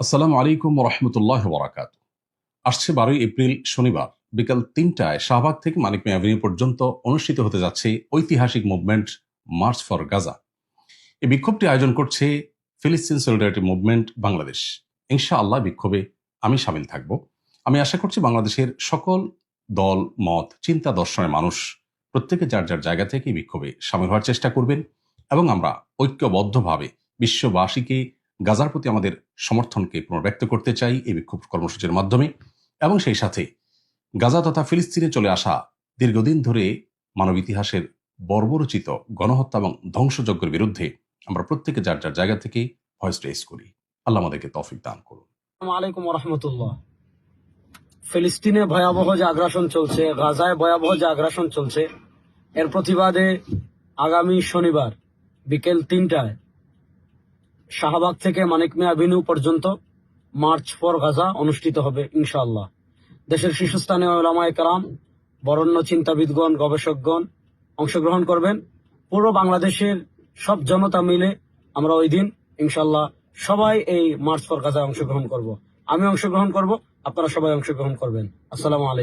আসসালামু আলাইকুম রহমতুল্লাহ বরাকাত আসছে বারোই এপ্রিল, শনিবার, বিকাল তিনটায় শাহবাগ থেকে মানিক মিয়া অ্যাভিনিউ পর্যন্ত অনুষ্ঠিত হতে যাচ্ছে ঐতিহাসিক মুভমেন্ট মার্চ ফর গাজা এই বিক্ষোভটি আয়োজন করছে ফিলিস্তিন সলিডারিটি মুভমেন্ট বাংলাদেশ ইনশা আল্লাহ বিক্ষোভে আমি সামিল থাকব। আমি আশা করছি বাংলাদেশের সকল দল, মত, চিন্তা দর্শনের মানুষ প্রত্যেকে যার যার জায়গা থেকে বিক্ষোভে সামিল হওয়ার চেষ্টা করবেন এবং আমরা ঐক্যবদ্ধভাবে বিশ্ববাসীকে গাজার প্রতি আমাদের সমর্থনকে পুনর্ব্যক্ত করতে চাই এই বিক্ষোভ কর্মসূচির মাধ্যমে এবং সেই সাথে গাজা তথা ফিলিস্তিনে চলে আসা দীর্ঘদিন ধরে মানব ইতিহাসের বর্বরচিত গণহত্যা এবং ধ্বংসযজ্ঞের বিরুদ্ধে আমরা প্রত্যেকে যার যার জায়গা থেকে ভয়েস রেস করি। আল্লাহ আমাদেরকে তফিক দান করুন। আলাইকুম রহমতুল্লাহ। ফিলিস্তিনে ভয়াবহ যে আগ্রাসন চলছে, গাজায় ভয়াবহ যে আগ্রাসন চলছে। এর প্রতিবাদে আগামী শনিবার বিকেল তিনটায় শাহবাগ থেকে মানিক মিয়া অ্যাভিনিউ পর্যন্ত মার্চ ফর গাজা অনুষ্ঠিত হবে, ইনশাআল্লাহ। দেশের শীর্ষস্থানীয় ওলামায়ে কেরাম, বরণ্য চিন্তাবিদগণ, গবেষকগণ অংশগ্রহণ করবেন। পুরো বাংলাদেশের সব জনতা মিলে আমরা ওই দিন ইনশাল্লাহ সবাই এই মার্চ ফর গাজায় অংশগ্রহণ করব। আমি অংশগ্রহণ করব, আপনারা সবাই অংশগ্রহণ করবেন। আসসালামু আলাইকুম।